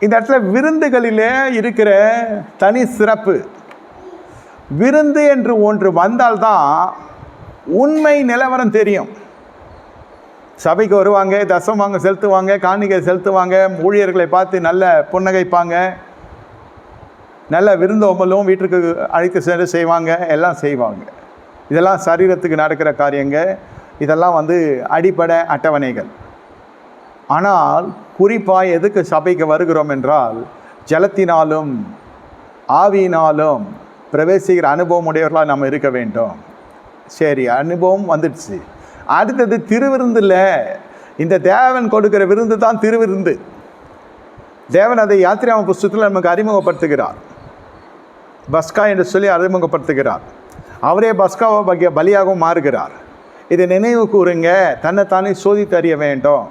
இந்த இடத்துல விருந்துகளிலே இருக்கிற தனி சிறப்பு. விருந்து என்று ஒன்று வந்தால்தான் உண்மை நிலவரம் தெரியும். சபைக்கு வருவாங்க தசம் வாங்க செலுத்துவாங்க காணிக்கை செலுத்துவாங்க ஊழியர்களை பார்த்து நல்ல புன்னகைப்பாங்க. நல்ல விருந்தோம்பலும் வீட்டுக்கு அழைத்து சென்று செய்வாங்க எல்லாம் செய்வாங்க. இதெல்லாம் சரீரத்துக்கு நடக்கிற காரியங்க. இதெல்லாம் வந்து அடிப்படை அட்டவணைகள். ஆனால் குறிப்பாக எதுக்கு சபைக்கு வருகிறோம் என்றால் ஜலத்தினாலும் ஆவியினாலும் பிரவேசிக்கிற அனுபவம் உடையவர்களாக நம்ம இருக்க வேண்டும். சரி அனுபவம் வந்துடுச்சு. அடுத்தது திருவிருந்தில் இந்த தேவன் கொடுக்கிற விருந்து தான் திருவிருந்து. தேவன் அதை யாத்திராம புஸ்தத்தில் நமக்கு அறிமுகப்படுத்துகிறார். பஸ்கா என்று சொல்லி அறிமுகப்படுத்துகிறார். அவரே பஸ்காவை பகிய பலியாகவும் மாறுகிறார். இதை நினைவு கூறுங்க தன்னைத்தானே சோதித்து அறிய வேண்டும்.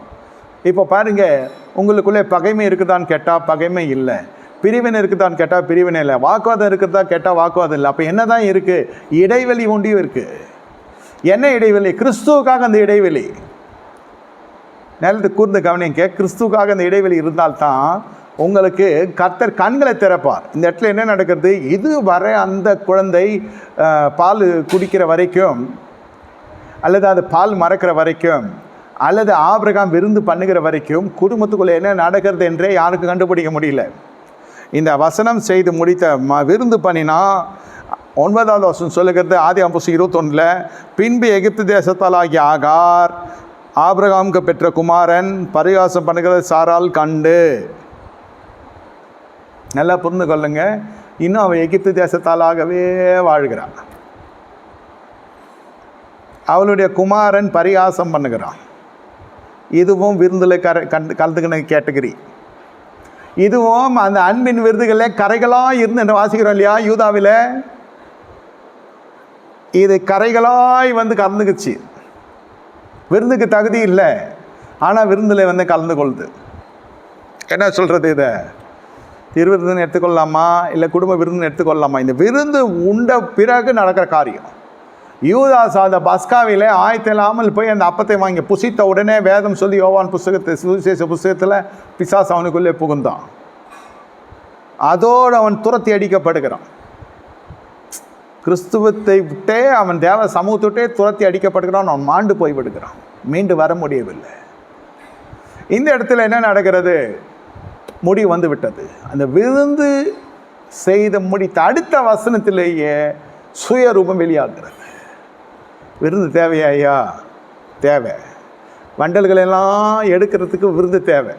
இப்போ பாருங்கள் உங்களுக்குள்ளே பகைமை இருக்குதான்னு கேட்டால் பகைமை இல்லை. பிரிவினை இருக்குதான்னு கேட்டால் பிரிவினை இல்லை. வாக்குவாதம் இருக்குதா கேட்டால் வாக்குவாதம் இல்லை. அப்போ என்ன தான் இருக்குது இடைவெளி ஒன்றியும் இருக்குது என்ன இடைவெளி? கிறிஸ்துவுக்காக அந்த இடைவெளி. நேரத்தை கூர்ந்து கவனிங்க கிறிஸ்துவுக்காக அந்த இடைவெளி இருந்தால்தான் உங்களுக்கு கத்தர் கண்களை திறப்பார். இந்த இடத்துல என்ன நடக்கிறது? இது வரை அந்த குழந்தை பால் குடிக்கிற வரைக்கும் அல்லது அது பால் மறக்கிற வரைக்கும் அல்லது ஆபிரகாம் விருந்து பண்ணுகிற வரைக்கும் குடும்பத்துக்குள்ளே என்ன நடக்கிறது என்றே யாருக்கும் கண்டுபிடிக்க முடியல. இந்த வசனம் செய்து முடித்த ம விருந்து பண்ணினா ஒன்பதாவது வருஷம் சொல்லுகிறது ஆதி அம்புசம் இருபத்தொன்னில் பின்பு எகிப்து தேசத்தாலாகிய ஆகார் ஆபிரகாமுக்கு பெற்ற குமாரன் பரிகாசம் பண்ணுகிறத சாரால் கண்டு. நல்லா புரிந்து கொள்ளுங்க. இன்னும் அவன் எகிப்து தேசத்தாலாகவே வாழ்கிறான். அவளுடைய குமாரன் பரிகாசம் பண்ணுகிறான். இதுவும் விருந்தில் கர கண்டு கலந்துக்கின கேட்டகரி. இதுவும் அந்த அன்பின் விருதுகளில் கரைகளாக இருந்து என்று வாசிக்கிறோம் இல்லையா யூதாவில்? இது கரைகளாய் வந்து கலந்துக்குச்சு. விருந்துக்கு தகுதி இல்லை ஆனால் விருந்தில் வந்து கலந்து கொள்ளுது என்ன சொல்கிறது இதை? திருவிருந்துன்னு எடுத்துக்கொள்ளலாமா? இல்லை குடும்ப விருந்துன்னு எடுத்துக்கொள்ளலாமா? இந்த விருந்து உண்ட பிறகு நடக்கிற காரியம். யூதாஸ் அந்த பஸ்காவிலே ஆயத்தில்லாமல் போய் அந்த அப்பத்தை வாங்கி புசித்த உடனே வேதம் சொல்லி யோவான் புஸ்தகத்தை சுவிசேஷ புஸ்தகத்தில் பிசாஸ் அவனுக்குள்ளே புகுந்தான். அதோடு அவன் துரத்தி அடிக்கப்படுகிறான். கிறிஸ்துவத்தை விட்டே அவன் தேவ சமூகத்துட்டே துரத்தி அடிக்கப்படுகிறான் அவன் மாண்டு போய் விடுகிறான் மீண்டு வர முடியவில்லை. இந்த இடத்துல என்ன நடக்கிறது? முடி வந்து விட்டது அந்த விருந்து செய்த முடித்த அடுத்த வசனத்திலேயே சுயரூபம் வெளியாகிறது. விருந்து தேவையா ஐயா? தேவை. வண்டல்களெல்லாம் எடுக்கிறதுக்கு விருந்து தேவை.